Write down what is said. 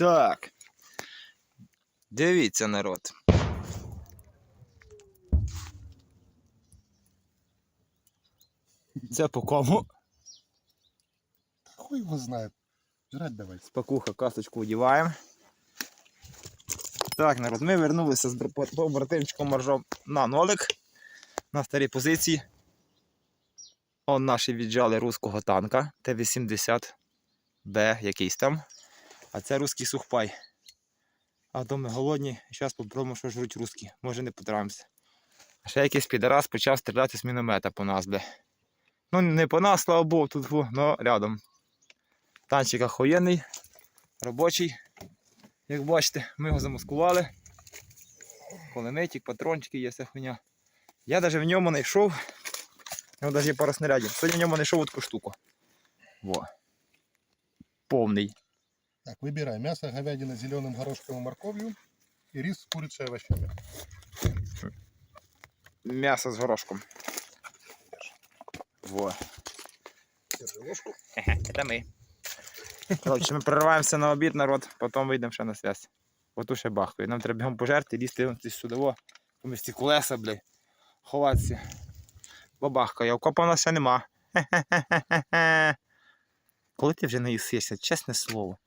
Так. Дивіться, народ. Це по кому? Хуй его знает. Жрать давай. Спакуха, касочку одіваємо. Так, народ, ми вернулися з бр- побратимчиком Маржом на нолик на старій позиції. Он наші віджали руського танка Т-80Б якийсь там. А це руський сухпай. А то ми голодні, зараз попробуємо, що жруть русські. Може не потраємося. А ще якийсь підарас почав стріляти з міномета по нас, бля. Ну, не по нас, слава Богу, тут, але рядом. Танчик охуєнний, робочий. Як бачите, ми його замаскували. Кулеметик, патрончики є вся хуйня. Я навіть в ньому знайшов. У нього навіть є пара снарядів. Сьогодні в ньому знайшов таку штуку. Во. Повний. Так, выбирай. Мясо, говядина, зеленым горошком и морковью. И рис с курицей и овощами. М'ясо з горошком. Во. Держи ложку. Це ми. Коротше, ми перериваємося на обід, народ, потім вийдемо ще на зв'язь. Оту ще бахкою. Нам треба бігом пожерти, лізти десь сюди, во. Поміж ці колеса, блядь. Ховатися. Бабахкає, окопа у нас ще нема. Коли ти вже наїсишся, чесне слово.